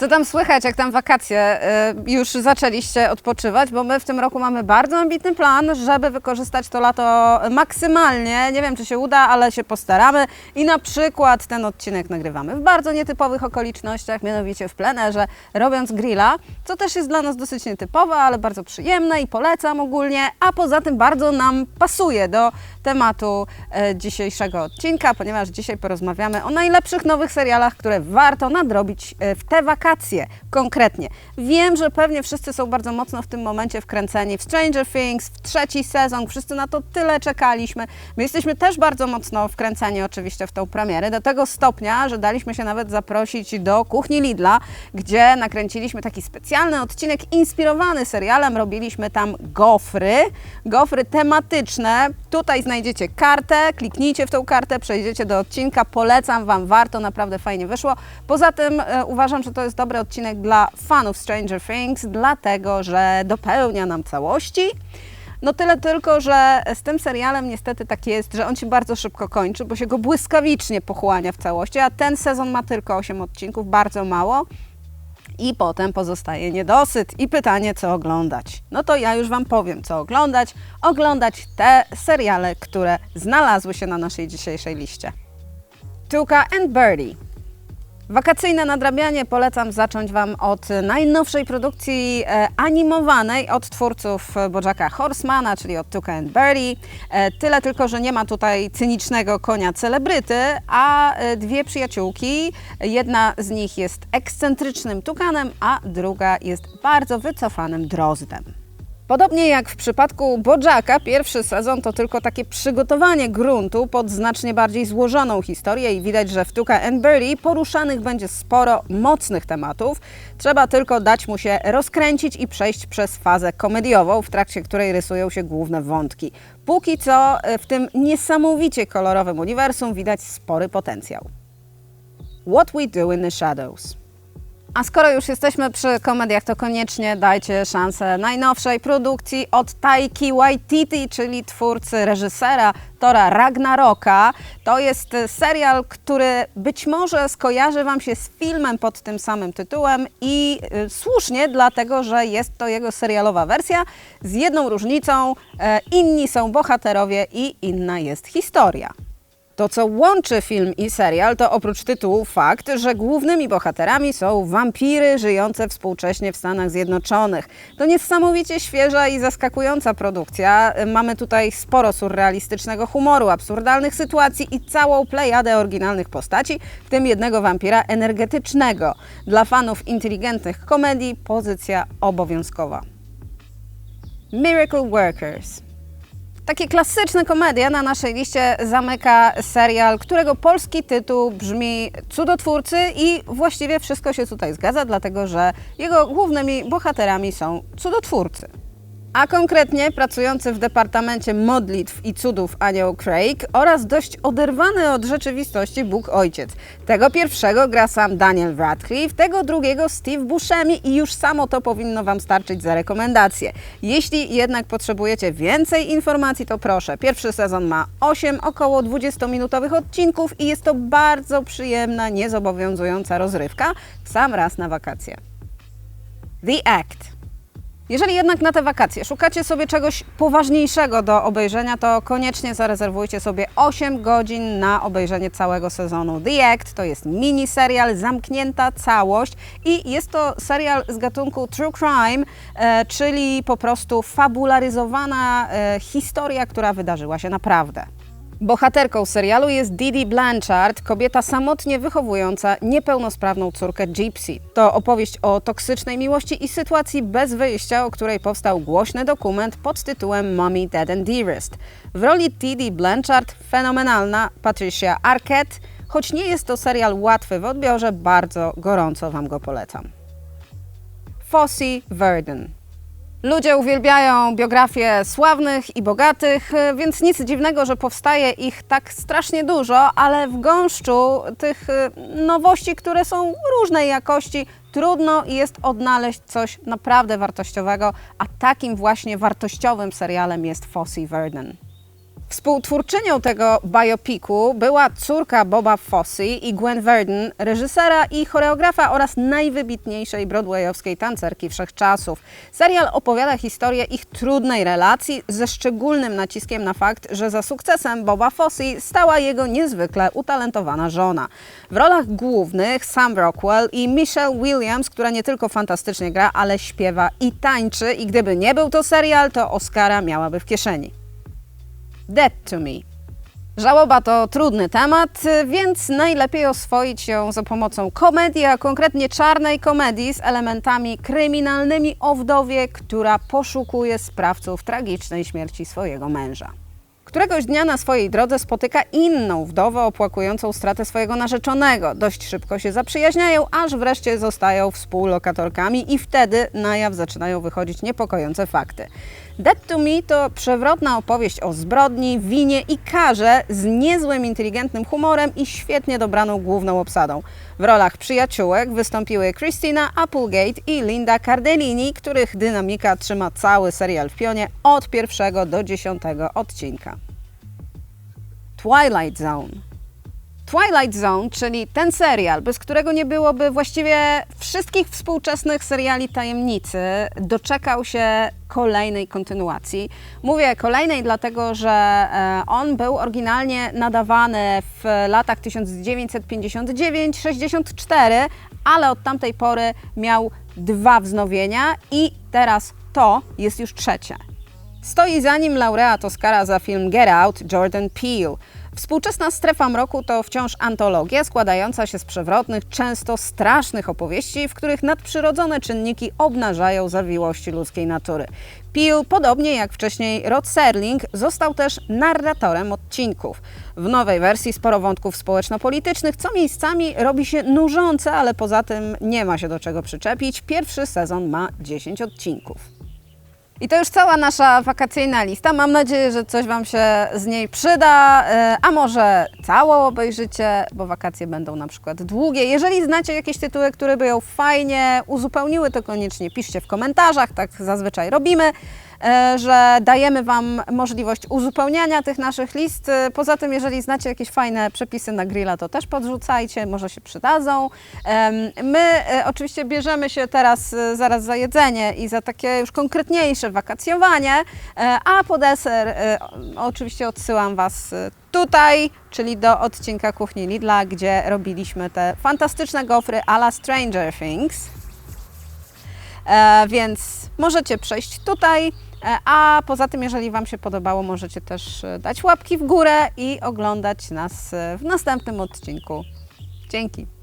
Co tam słychać, jak tam wakacje? Y, Już zaczęliście odpoczywać, bo my w tym roku mamy bardzo ambitny plan, żeby wykorzystać to lato maksymalnie. Nie wiem, czy się uda, ale się postaramy. I na przykład ten odcinek nagrywamy w bardzo nietypowych okolicznościach, mianowicie w plenerze, robiąc grilla, co też jest dla nas dosyć nietypowe, ale bardzo przyjemne i polecam ogólnie. A poza tym bardzo nam pasuje do tematu e, dzisiejszego odcinka, ponieważ dzisiaj porozmawiamy o najlepszych nowych serialach, które warto nadrobić e, w te wakacje konkretnie. Wiem, że pewnie wszyscy są bardzo mocno w tym momencie wkręceni w Stranger Things, w trzeci sezon, wszyscy na to tyle czekaliśmy. My jesteśmy też bardzo mocno wkręceni oczywiście w tą premierę, do tego stopnia, że daliśmy się nawet zaprosić do kuchni Lidla, gdzie nakręciliśmy taki specjalny odcinek inspirowany serialem, robiliśmy tam gofry, gofry tematyczne. Tutaj znajdziecie kartę, kliknijcie w tą kartę, przejdziecie do odcinka, polecam Wam, warto, naprawdę fajnie wyszło. Poza tym e, uważam, że to jest dobry odcinek dla fanów Stranger Things, dlatego, że dopełnia nam całości. No tyle tylko, że z tym serialem niestety tak jest, że on się bardzo szybko kończy, bo się go błyskawicznie pochłania w całości, a ten sezon ma tylko 8 odcinków, bardzo mało. I potem pozostaje niedosyt i pytanie, co oglądać. No to ja już Wam powiem, co oglądać. Oglądać te seriale, które znalazły się na naszej dzisiejszej liście. Tuka and Birdie. Wakacyjne nadrabianie polecam zacząć Wam od najnowszej produkcji e, animowanej od twórców e, Bojacka Horsemana, czyli od Tuka and. E, tyle tylko, że nie ma tutaj cynicznego konia celebryty, a dwie przyjaciółki. Jedna z nich jest ekscentrycznym tukanem, a druga jest bardzo wycofanym drozdem. Podobnie jak w przypadku Bojacka, pierwszy sezon to tylko takie przygotowanie gruntu pod znacznie bardziej złożoną historię i widać, że w Tuka and poruszanych będzie sporo mocnych tematów. Trzeba tylko dać mu się rozkręcić i przejść przez fazę komediową, w trakcie której rysują się główne wątki. Póki co e, w tym niesamowicie kolorowym uniwersum widać spory potencjał. What We Do in the Shadows. A skoro już jesteśmy przy komediach, to koniecznie dajcie szansę najnowszej produkcji od Taiki Waititi, czyli twórcy, reżysera Tora Ragnaroka. To jest serial, który być może skojarzy Wam się z filmem pod tym samym tytułem i y, słusznie, dlatego że jest to jego serialowa wersja z jedną różnicą. E, inni są bohaterowie i inna jest historia. To, co łączy film i serial, to oprócz tytułu fakt, że głównymi bohaterami są wampiry żyjące współcześnie w Stanach Zjednoczonych. To niesamowicie świeża i zaskakująca produkcja. Mamy tutaj sporo surrealistycznego humoru, absurdalnych sytuacji i całą plejadę oryginalnych postaci, w tym jednego wampira energetycznego. Dla fanów inteligentnych komedii pozycja obowiązkowa. Miracle Workers. Takie klasyczne komedie na naszej liście zamyka serial, którego polski tytuł brzmi Cudotwórcy i właściwie wszystko się tutaj zgadza, dlatego że jego głównymi bohaterami są cudotwórcy. A konkretnie pracujący w Departamencie Modlitw i Cudów anioł Craig oraz dość oderwany od rzeczywistości Bóg Ojciec. Tego pierwszego gra sam Daniel Radcliffe, tego drugiego Steve Buscemi i już samo to powinno Wam starczyć za rekomendacje. Jeśli jednak potrzebujecie więcej informacji, to proszę. Pierwszy sezon ma 8 około 20-minutowych odcinków i jest to bardzo przyjemna, niezobowiązująca rozrywka sam raz na wakacje. The Act. Jeżeli jednak na te wakacje szukacie sobie czegoś poważniejszego do obejrzenia, to koniecznie zarezerwujcie sobie 8 godzin na obejrzenie całego sezonu. The Act to jest mini serial, zamknięta całość i jest to serial z gatunku True Crime, e, czyli po prostu fabularyzowana e, historia, która wydarzyła się naprawdę. Bohaterką serialu jest Didi Blanchard, kobieta samotnie wychowująca niepełnosprawną córkę Gypsy. To opowieść o toksycznej miłości i sytuacji bez wyjścia, o której powstał głośny dokument pod tytułem Mommy, Dead and Dearest. W roli Didi Blanchard fenomenalna Patricia Arquette, choć nie jest to serial łatwy w odbiorze, bardzo gorąco Wam go polecam. Fossey Verdon. Ludzie uwielbiają biografie sławnych i bogatych, e, więc nic dziwnego, że powstaje ich tak strasznie dużo, ale w gąszczu tych e, nowości, które są różnej jakości, trudno jest odnaleźć coś naprawdę wartościowego, a takim właśnie wartościowym serialem jest Fossey Verdon. Współtwórczynią tego biopiku była córka Boba Fosse i Gwen Verdon, reżysera i choreografa oraz najwybitniejszej broadwayowskiej tancerki wszechczasów. Serial opowiada historię ich trudnej relacji ze szczególnym naciskiem na fakt, że za sukcesem Boba Fosse stała jego niezwykle utalentowana żona. W rolach głównych Sam Rockwell i Michelle Williams, która nie tylko fantastycznie gra, ale śpiewa i tańczy i gdyby nie był to serial, to Oscara miałaby w kieszeni. Dead to Me. Żałoba to trudny temat, więc najlepiej oswoić ją za pomocą komedii, a konkretnie czarnej komedii z elementami kryminalnymi o wdowie, która poszukuje sprawców tragicznej śmierci swojego męża. Któregoś dnia na swojej drodze spotyka inną wdowę opłakującą stratę swojego narzeczonego. Dość szybko się zaprzyjaźniają, aż wreszcie zostają współlokatorkami i wtedy na jaw zaczynają wychodzić niepokojące fakty. Dead to Me to przewrotna opowieść o zbrodni, winie i karze z niezłym inteligentnym humorem i świetnie dobraną główną obsadą. W rolach przyjaciółek wystąpiły Christina Applegate i Linda Cardellini, których dynamika trzyma cały serial w pionie od pierwszego do dziesiątego odcinka. Twilight Zone. Twilight Zone, czyli ten serial, bez którego nie byłoby właściwie wszystkich współczesnych seriali tajemnicy, doczekał się kolejnej kontynuacji. Mówię kolejnej, dlatego że e, on był oryginalnie nadawany w latach 1959-64, ale od tamtej pory miał dwa wznowienia i teraz to jest już trzecie. Stoi za nim laureat Oscara za film Get Out, Jordan Peele. Współczesna strefa mroku to wciąż antologia składająca się z przewrotnych, często strasznych opowieści, w których nadprzyrodzone czynniki obnażają zawiłości ludzkiej natury. Peele, podobnie jak wcześniej Rod Serling, został też narratorem odcinków. W nowej wersji sporo wątków społeczno-politycznych, co miejscami robi się nużące, ale poza tym nie ma się do czego przyczepić. Pierwszy sezon ma 10 odcinków. I to już cała nasza wakacyjna lista. Mam nadzieję, że coś Wam się z niej przyda, e, a może całą obejrzycie, bo wakacje będą na przykład długie. Jeżeli znacie jakieś tytuły, które by ją fajnie uzupełniły, to koniecznie piszcie w komentarzach, tak zazwyczaj robimy, że dajemy Wam możliwość uzupełniania tych naszych list. E, Poza tym, jeżeli znacie jakieś fajne przepisy na grilla, to też podrzucajcie, może się przydadzą. My e, oczywiście bierzemy się teraz e, zaraz za jedzenie i za takie już konkretniejsze wakacjowanie, e, a po deser e, oczywiście odsyłam Was e, tutaj, czyli do odcinka Kuchni Lidla, gdzie robiliśmy te fantastyczne gofry a la Stranger Things. E, więc możecie przejść tutaj, e, a poza tym, jeżeli Wam się podobało, możecie też e, dać łapki w górę i oglądać nas w następnym odcinku. Dzięki.